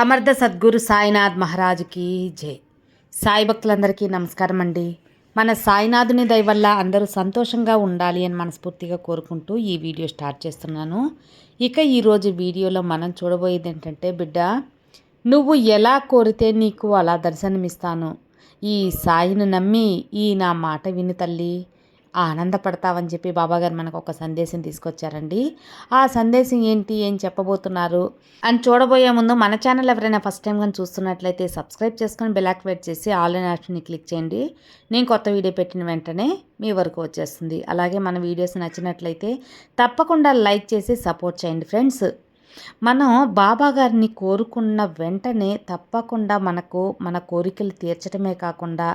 సమర్థ సద్గురు సాయినాథ్ మహారాజుకి జై. సాయి భక్తులందరికీ నమస్కారం అండి. మన సాయినాథుని దయ వల్ల అందరూ సంతోషంగా ఉండాలి అని మనస్ఫూర్తిగా కోరుకుంటూ ఈ వీడియో స్టార్ట్ చేస్తున్నాను. ఇక ఈరోజు వీడియోలో మనం చూడబోయేది ఏంటంటే బిడ్డ నువ్వు ఎలా కోరితే నీకు అలా దర్శనమిస్తాను. ఈ సాయిని నమ్మి ఈ నా మాట విని తల్లి. ఆనందపడతావని చెప్పి బాబాగారు మనకు ఒక సందేశం తీసుకొచ్చారండి. ఆ సందేశం ఏంటి? ఏం చెప్పబోతున్నారు? అని చూడబోయే ముందు మన ఛానల్ ఎవరైనా ఫస్ట్ టైం కానీ చూస్తున్నట్లయితే సబ్స్క్రైబ్ చేసుకొని బెల్ యాక్టివేట్ చేసి ఆన్లైన్ ఆప్షన్ని క్లిక్ చేయండి. నేను కొత్త వీడియో పెట్టిన వెంటనే మీ వరకు వచ్చేస్తుంది. అలాగే మన వీడియోస్ నచ్చినట్లయితే తప్పకుండా లైక్ చేసి సపోర్ట్ చేయండి ఫ్రెండ్స్. మనం బాబా గారిని కోరుకున్న వెంటనే తప్పకుండా మనకు మన కోరికలు తీర్చడమే కాకుండా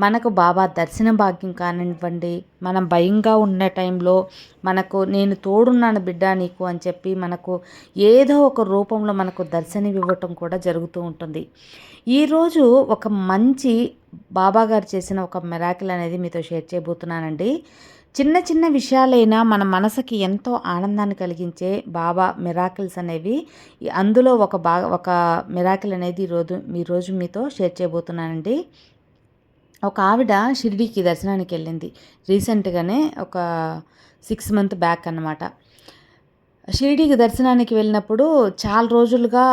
మనకు బాబా దర్శన భాగ్యం కానివ్వండి మనం భయంగా ఉన్న టైంలో మనకు నేను తోడున్నాను బిడ్డ నీకు అని చెప్పి మనకు ఏదో ఒక రూపంలో మనకు దర్శనం ఇవ్వటం కూడా జరుగుతూ ఉంటుంది. ఈరోజు ఒక మంచి బాబా గారు చేసిన ఒక మెరాకిల్ అనేది మీతో షేర్ చేయబోతున్నానండి. చిన్న చిన్న విషయాలైనా మన మనసుకి ఎంతో ఆనందాన్ని కలిగించే బాబా మిరాకిల్స్ అనేవి. అందులో ఒక బాగా ఒక మిరాకిల్ అనేది ఈరోజు ఈరోజు మీతో షేర్ చేయబోతున్నానండి. ఒక ఆవిడ షిరిడీకి దర్శనానికి వెళ్ళింది. రీసెంట్గానే ఒక సిక్స్ మంత్ బ్యాక్ అనమాట షిరిడీకి దర్శనానికి వెళ్ళినప్పుడు చాలా రోజులుగా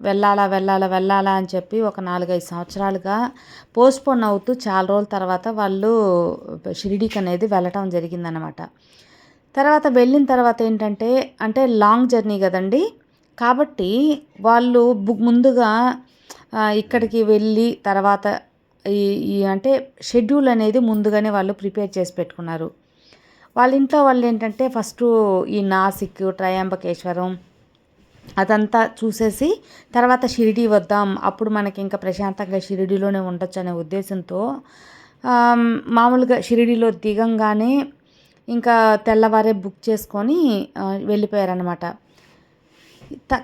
వెళ్ళాలా వెళ్ళాలా వెళ్ళాలా అని చెప్పి ఒక నాలుగైదు సంవత్సరాలుగా పోస్ట్పోన్ అవుతూ చాలా రోజుల తర్వాత వాళ్ళు షిరిడీకి అనేది వెళ్ళటం జరిగిందనమాట తర్వాత వెళ్ళిన తర్వాత ఏంటంటే అంటే లాంగ్ జర్నీ కదండి. కాబట్టి వాళ్ళు ముందుగా ఇక్కడికి వెళ్ళి తర్వాత ఈ అంటే షెడ్యూల్ అనేది ముందుగానే వాళ్ళు ప్రిపేర్ చేసి పెట్టుకున్నారు. వాళ్ళ ఇంట్లో వాళ్ళు ఏంటంటే ఫస్ట్ ఈ నాసిక్ ట్రయాంబకేశ్వరం అదంతా చూసేసి తర్వాత షిరిడి వద్దాం అప్పుడు మనకి ఇంకా ప్రశాంతంగా షిరిడిలోనే ఉండొచ్చు అనే ఉద్దేశంతో మామూలుగా షిరిడిలో దిగంగానే ఇంకా తెల్లవారే బుక్ చేసుకొని వెళ్ళిపోయారనమాట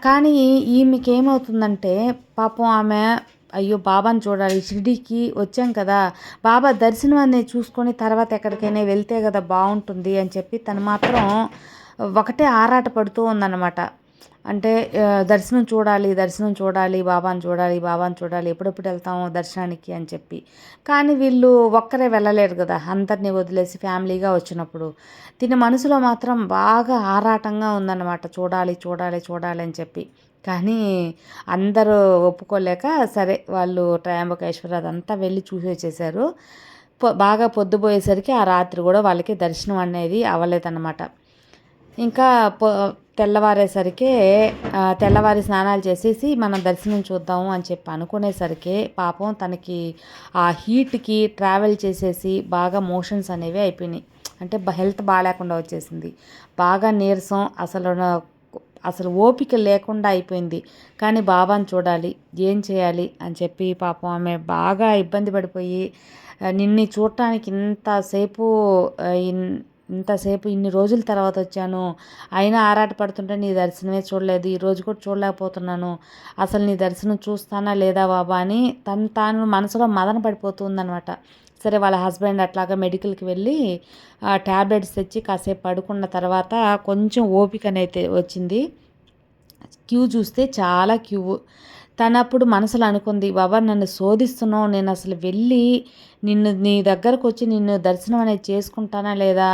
కానీ ఈమెకేమవుతుందంటే పాపం ఆమె అయ్యో బాబాని చూడాలి షిరిడీకి వచ్చాం కదా. బాబా దర్శనం అనేది చూసుకొని తర్వాత ఎక్కడికైనా వెళ్తే కదా బాగుంటుంది అని చెప్పి తను మాత్రం ఒకటే ఆరాట పడుతూ ఉందన్నమాట. అంటే దర్శనం చూడాలి దర్శనం చూడాలి బాబాని చూడాలి బాబాని చూడాలి ఎప్పుడెప్పుడు వెళ్తాము దర్శనానికి అని చెప్పి. కానీ వీళ్ళు ఒక్కరే వెళ్ళలేరు కదా అందరినీ వదిలేసి ఫ్యామిలీగా వచ్చినప్పుడు. తిన మనసులో మాత్రం బాగా ఆరాటంగా ఉందన్నమాట చూడాలి చూడాలి చూడాలి అని చెప్పి. కానీ అందరూ ఒప్పుకోలేక సరే వాళ్ళు ట్రయాంబకేశ్వర అదంతా వెళ్ళి చూసి వచ్చేసారు బాగా పొద్దుపోయేసరికి ఆ రాత్రి కూడా వాళ్ళకి దర్శనం అనేది అవ్వలేదన్నమాట. ఇంకా పొ తెల్లవారేసరికి తెల్లవారి స్నానాలు చేసేసి మనం దర్శనం చూద్దాము అని చెప్పి అనుకునేసరికి పాపం తనకి ఆ హీట్కి ట్రావెల్ చేసేసి బాగా మోషన్స్ అనేవి అయిపోయినాయి. అంటే హెల్త్ బాగాలేకుండా వచ్చేసింది. బాగా నీరసం అసలు అసలు ఓపిక లేకుండా అయిపోయింది. కానీ బాబాను చూడాలి ఏం చేయాలి అని చెప్పి పాపం ఆమె బాగా ఇబ్బంది పడిపోయి నిన్ను చూడటానికి ఇంతసేపు ఇంతసేపు ఇన్ని రోజుల తర్వాత వచ్చాను. అయినా ఆరాట పడుతుంటే నీ దర్శనమే చూడలేదు. ఈ రోజు కూడా చూడలేకపోతున్నాను. అసలు నీ దర్శనం చూస్తానా లేదా బాబా? అని తను తాను మనసులో మదన పడిపోతుందనమాట సరే వాళ్ళ హస్బెండ్ అట్లాగా మెడికల్కి వెళ్ళి ట్యాబ్లెట్స్ తెచ్చి కాసేపు పడుకున్న తర్వాత కొంచెం ఓపిక అనేది వచ్చింది. క్యూ చూస్తే చాలా క్యూ. తనప్పుడు మనసులో అనుకుంది బాబా నన్ను శోధిస్తున్నావు నేను అసలు వెళ్ళి నిన్ను నీ దగ్గరకు వచ్చి నిన్ను దర్శనం అనేది చేసుకుంటానా లేదా?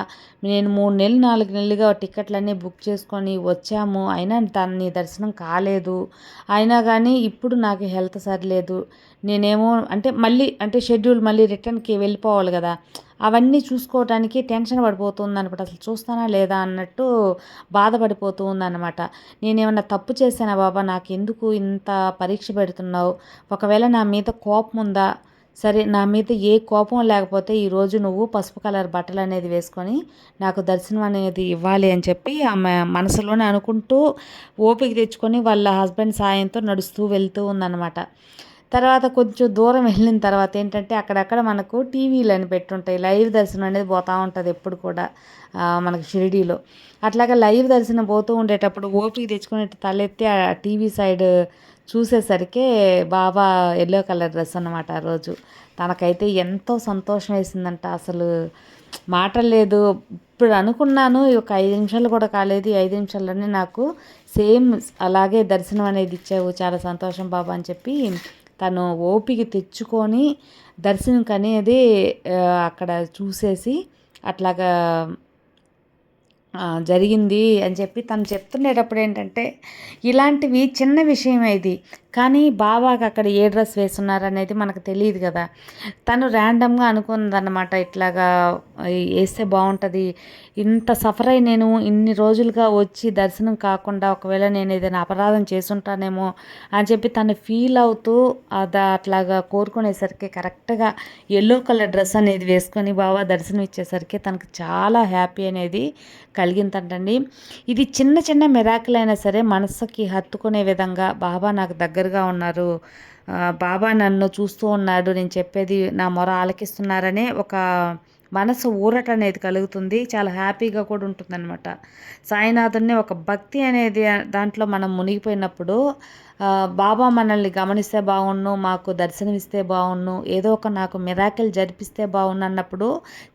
నేను మూడు నెలలు నాలుగు నెలలుగా టికెట్లన్నీ బుక్ చేసుకొని వచ్చాము. అయినా తను నీ దర్శనం కాలేదు. అయినా కానీ ఇప్పుడు నాకు హెల్త్ సరిలేదు. నేనేమో అంటే మళ్ళీ అంటే షెడ్యూల్ మళ్ళీ రిటర్న్కి వెళ్ళిపోవాలి కదా. అవన్నీ చూసుకోవడానికి టెన్షన్ పడిపోతుంది అనమాట అసలు చూస్తానా లేదా అన్నట్టు బాధపడిపోతూ ఉందన్నమాట నేనేమన్నా తప్పు చేశానా బాబా? నాకు ఎందుకు ఇంత పరీక్ష పెడుతున్నావు? ఒకవేళ నా మీద కోపం ఉందా? సరే నా మీద ఏ కోపం లేకపోతే ఈరోజు నువ్వు పసుపు కలర్ బట్టలు అనేది వేసుకొని నాకు దర్శనం అనేది ఇవ్వాలి అని చెప్పి ఆమె మనసులోనే అనుకుంటూ ఓపిక తెచ్చుకొని వాళ్ళ హస్బెండ్ సాయంతో నడుస్తూ వెళ్తూ ఉందన్నమాట. తర్వాత కొంచెం దూరం వెళ్ళిన తర్వాత ఏంటంటే అక్కడక్కడ మనకు టీవీలు అని పెట్టుంటాయి. లైవ్ దర్శనం అనేది పోతూ ఉంటుంది ఎప్పుడు కూడా మనకు షిరిడీలో. అట్లాగా లైవ్ దర్శనం పోతూ ఉండేటప్పుడు ఓపిక తెచ్చుకునే తలెత్తి ఆ టీవీ సైడ్ చూసేసరికి బాబా ఎల్లో కలర్ డ్రెస్ అనమాట ఆ రోజు. తనకైతే ఎంతో సంతోషం వేసిందంట. అసలు మాట లేదు. ఇప్పుడు అనుకున్నాను ఒక ఐదు నిమిషాలు కూడా కాలేదు ఈ ఐదు నిమిషాల్లోనే నాకు సేమ్ అలాగే దర్శనం అనేది ఇచ్చావు చాలా సంతోషం బాబా అని చెప్పి తను ఓపిక తెచ్చుకొని దర్శనం అనేది అక్కడ చూసేసి అట్లాగా జరిగింది అని చెప్పి తను చెప్తుండేటప్పుడు ఏంటంటే ఇలాంటివి చిన్న విషయం ఇది. కానీ బాబాకి అక్కడ ఏ డ్రెస్ వేస్తున్నారు అనేది మనకు తెలియదు కదా. తను ర్యాండమ్గా అనుకుందన్నమాట ఇట్లాగా వేస్తే బాగుంటుంది. ఇంత సఫర్ అయి నేను ఇన్ని రోజులుగా వచ్చి దర్శనం కాకుండా ఒకవేళ నేను ఏదైనా అపరాధం చేసుంటానేమో అని చెప్పి తను ఫీల్ అవుతూ అది అట్లాగా కోరుకునేసరికి కరెక్ట్గా ఎల్లో కలర్ డ్రెస్ అనేది వేసుకొని బాబా దర్శనం ఇచ్చేసరికి తనకు చాలా హ్యాపీ అనేది కలిగిందంటండి. ఇది చిన్న చిన్న మిరాకిల్ అయినా సరే మనసుకి హత్తుకునే విధంగా బాబా నాకు దగ్గరగా ఉన్నారు. బాబా నన్ను చూస్తూ ఉన్నాడు. నేను చెప్పేది నా మొర ఆలకిస్తున్నారనే ఒక మనసు ఊరట అనేది కలుగుతుంది. చాలా హ్యాపీగా కూడా ఉంటుందన్నమాట. సాయినాథుడిని ఒక భక్తి అనేది దాంట్లో మనం మునిగిపోయినప్పుడు బాబా మనల్ని గమనిస్తే బాగుండు మాకు దర్శనమిస్తే బాగుండు ఏదో ఒక నాకు మిరాకిల్ జరిపిస్తే బాగుండు అన్నప్పుడు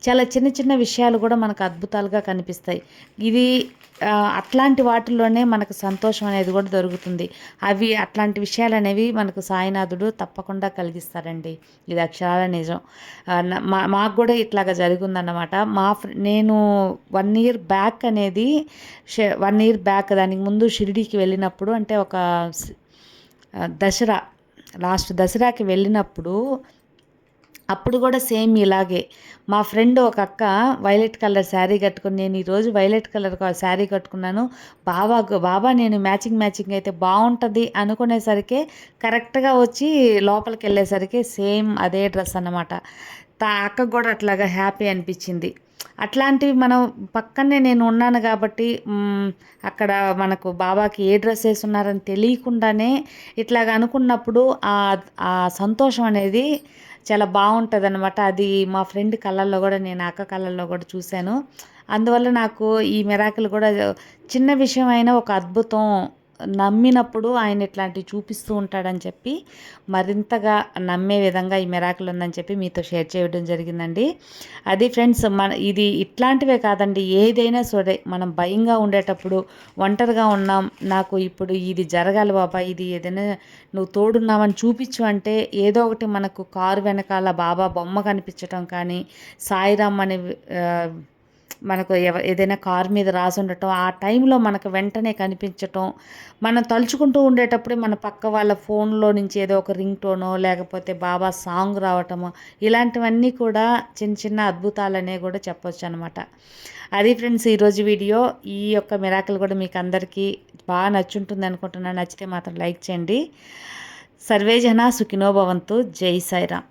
చాలా చిన్న చిన్న విషయాలు కూడా మనకు అద్భుతాలుగా కనిపిస్తాయి. ఇది అట్లాంటి వాటిల్లోనే మనకు సంతోషం అనేది కూడా దొరుకుతుంది. అవి అట్లాంటి విషయాలు అనేవి మనకు సాయినాథుడు తప్పకుండా కలిగిస్తారండి. ఇది అక్షరాల నిజం. మా మాకు కూడా ఇట్లాగా జరిగిందన్నమాట. మా నేను వన్ ఇయర్ బ్యాక్ అనేది వన్ ఇయర్ బ్యాక్ దానికి ముందు షిరిడీకి వెళ్ళినప్పుడు అంటే ఒక దసరా లాస్ట్ దసరాకి వెళ్ళినప్పుడు అప్పుడు కూడా సేమ్ ఇలాగే. మా ఫ్రెండ్ ఒక అక్క వైలెట్ కలర్ శారీ కట్టుకుని నేను ఈరోజు వైలెట్ కలర్ శారీ కట్టుకున్నాను. బాబా బాబా నేను మ్యాచింగ్ మ్యాచింగ్ అయితే బాగుంటుంది అనుకునేసరికి కరెక్ట్గా వచ్చి లోపలికి వెళ్ళేసరికి సేమ్ అదే డ్రెస్ అన్నమాట. తా అక్కకు కూడా అట్లాగా హ్యాపీ అనిపించింది. అట్లాంటివి మనం పక్కనే నేను ఉన్నాను కాబట్టి అక్కడ మనకు బాబాకి ఏ డ్రెస్ వేస్తున్నారని తెలియకుండానే ఇట్లాగ అనుకున్నప్పుడు ఆ సంతోషం అనేది చాలా బాగుంటుంది అనమాట అది మా ఫ్రెండ్ కళ్ళల్లో కూడా నేను అక్క కళ్ళల్లో కూడా చూశాను. అందువల్ల నాకు ఈ మిరాకులు కూడా చిన్న విషయమైన ఒక అద్భుతం నమ్మినప్పుడు ఆయన ఇట్లాంటివి చూపిస్తూ ఉంటాడని చెప్పి మరింతగా నమ్మే విధంగా ఈ మెరాకులు ఉందని చెప్పి మీతో షేర్ చేయడం జరిగిందండి. అది ఫ్రెండ్స్ మన ఇది ఇట్లాంటివే కాదండి. ఏదైనా సరే మనం భయంగా ఉండేటప్పుడు ఒంటరిగా ఉన్నాం నాకు ఇప్పుడు ఇది జరగాలి బాబా ఇది ఏదైనా నువ్వు తోడున్నావని చూపించు అంటే ఏదో ఒకటి మనకు కారు వెనకాల బాబా బొమ్మ కనిపించటం కానీ సాయిరామ్ అనే మనకు ఎవ ఏదైనా కార్ మీద రాసి ఉండటం ఆ టైంలో మనకు వెంటనే కనిపించటం మనం తలుచుకుంటూ ఉండేటప్పుడే మన పక్క వాళ్ళ ఫోన్లో నుంచి ఏదో ఒక రింగ్ టోనో లేకపోతే బాబా సాంగ్ రావటము ఇలాంటివన్నీ కూడా చిన్న చిన్న అద్భుతాలనే కూడా చెప్పొచ్చు అనమాట అది ఫ్రెండ్స్ ఈరోజు వీడియో. ఈ యొక్క మిరాకల్ కూడా మీకు అందరికీ బాగా నచ్చుంటుంది అనుకుంటున్నాను. నచ్చితే మాత్రం లైక్ చేయండి. సర్వేజన సుఖినోభవంతు జై సాయిరామ్.